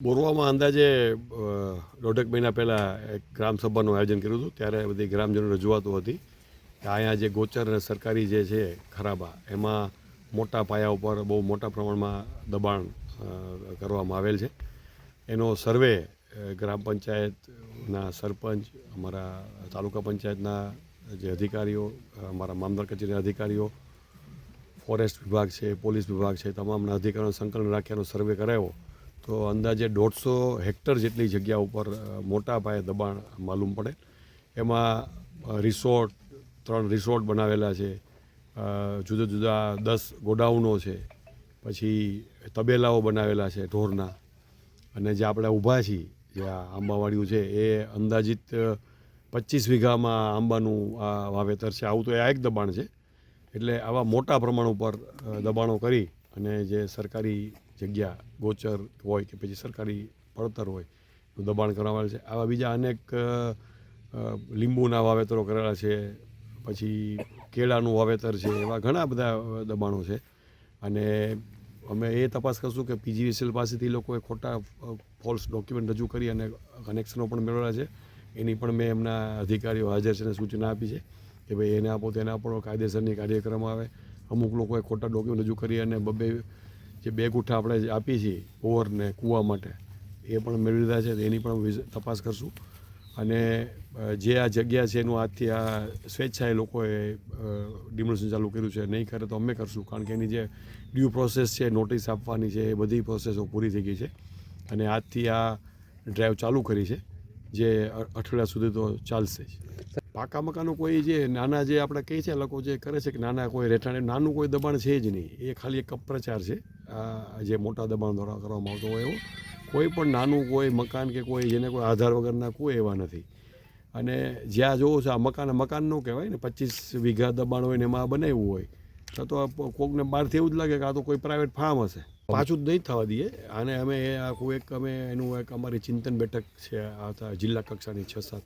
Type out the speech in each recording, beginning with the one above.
બોરવામાં અંદાજે દોઢેક મહિના પહેલાં એક ગ્રામસભાનું આયોજન કર્યું હતું. ત્યારે બધી ગ્રામજનો રજૂઆતો હતી કે અહીંયા જે ગોચર અને સરકારી જે છે ખરાબા, એમાં મોટા પાયા ઉપર બહુ મોટા પ્રમાણમાં દબાણ કરવામાં આવેલ છે. એનો સર્વે ગ્રામ પંચાયતના સરપંચ, અમારા તાલુકા પંચાયતના જે અધિકારીઓ, અમારા મામદાર કચેરીના અધિકારીઓ, ફોરેસ્ટ વિભાગ છે, પોલીસ વિભાગ છે તમામના અધિકારીઓનું સંકલન રાખ્યાનો સર્વે કરાયો. તો અંદાજે દોઢસો હેક્ટર જેટલી જગ્યા ઉપર મોટા પાયે દબાણ માલુમ પડે. એમાં રિસોર્ટ, ત્રણ રિસોર્ટ બનાવેલા છે. જુદા જુદા દસ ગોડાઉનો છે. પછી તબેલાઓ બનાવેલા છે ઢોરના. અને જે આપણે ઊભા છીએ જે આ આંબાવાડિયું છે, એ અંદાજિત પચીસ વીઘામાં આંબાનું આ વાવેતર છે. આવું તો આ એક દબાણ છે. એટલે આવા મોટા પ્રમાણ ઉપર દબાણો કરી અને જે સરકારી જગ્યા ગોચર હોય કે પછી સરકારી પડતર હોય એવું દબાણ કરવામાં છે. આવા બીજા અનેક લીંબુના વાવેતરો કરેલા છે, પછી કેળાનું વાવેતર છે, એવા ઘણા બધા દબાણો છે. અને અમે એ તપાસ કરશું કે પીજીવીસીએલ પાસેથી લોકોએ ખોટા ફોલ્સ ડોક્યુમેન્ટ રજૂ કરી અને કનેક્શનો પણ મેળવેલા છે. એની પણ મેં એમના અધિકારીઓ હાજર છે સૂચના આપી છે કે ભાઈ એને આપો, તેને આપો, કાયદેસરની કાર્યક્રમ આવે. અમુક લોકોએ ખોટા ડોક્યુમેન્ટ રજૂ કરી અને બબે જે બે ગુઠ્ઠા આપણે આપીએ આપી છીએ ઓવરને કૂવા માટે, એ પણ મેળવી લીધા છે એની પણ તપાસ કરશું. અને જે આ જગ્યા છે એનું આજથી આ સ્વેચ્છાએ લોકોએ ડિમોલિશન ચાલુ કર્યું છે. નહીં કરે તો અમે કરશું, કારણ કે એની જે ડ્યુ પ્રોસેસ છે નોટિસ આપવાની છે, એ બધી પ્રોસેસો પૂરી થઈ ગઈ છે. અને આજથી આ ડ્રાઈવ ચાલુ કરી છે, જે અઠવાડિયા સુધી તો ચાલશે જ. પાકા મકાનો કોઈ જે નાના જે આપણે કહીએ છીએ લોકો જે કરે છે કે નાના કોઈ રહેઠાણ નાનું કોઈ દબાણ છે જ નહીં. એ ખાલી એક અપપ્રચાર છે. જે મોટા દબાણ દ્વારા કરવામાં આવતો હોય એવું, કોઈ પણ નાનું કોઈ મકાન કે કોઈ જેને કોઈ આધાર વગરના કોઈ એવા નથી. અને જ્યાં જોવો છો, આ મકાન મકાન ન કહેવાય ને, પચીસ વીઘા દબાણ હોય ને એમાં બનાવ્યું હોય, તો તો કોકને બહારથી એવું જ લાગે કે આ તો કોઈ પ્રાઇવેટ ફાર્મ હશે. પાછું જ નહીં થવા દઈએ. અને અમે એ આખું એક, અમે એનું એક અમારી ચિંતન બેઠક છે, આ જિલ્લા કક્ષાની છ સાત.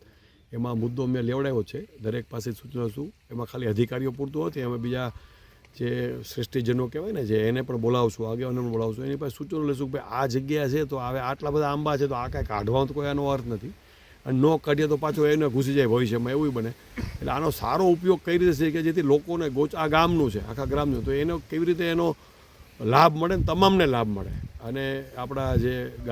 એમાં મુદ્દો મેં લેવડાવ્યો છે. દરેક પાસે સૂચના છું. એમાં ખાલી અધિકારીઓ પૂરતું હતી અમે બીજા જે શ્રેષ્ઠીજનો કહેવાય ને, જે એને પણ બોલાવશું આગેવાને પણ બોલાવશું, એની પાસે સૂચનો લેશું કે આ જગ્યા છે તો હવે આટલા બધા આંબા છે તો આ કાંઈ કાઢવાનો તો કોઈ આનો અર્થ નથી. અને ન કાઢીએ તો પાછો એને ઘૂસી જાય ભવિષ્યમાં, એવું બને. એટલે આનો સારો ઉપયોગ કઈ રીતે છે કે જેથી લોકોને ગોચ, આ ગામનું છે, આખા ગ્રામનું, તો એનો કેવી રીતે એનો લાભ મળે ને તમામને લાભ મળે. અને આપણા જે ગાય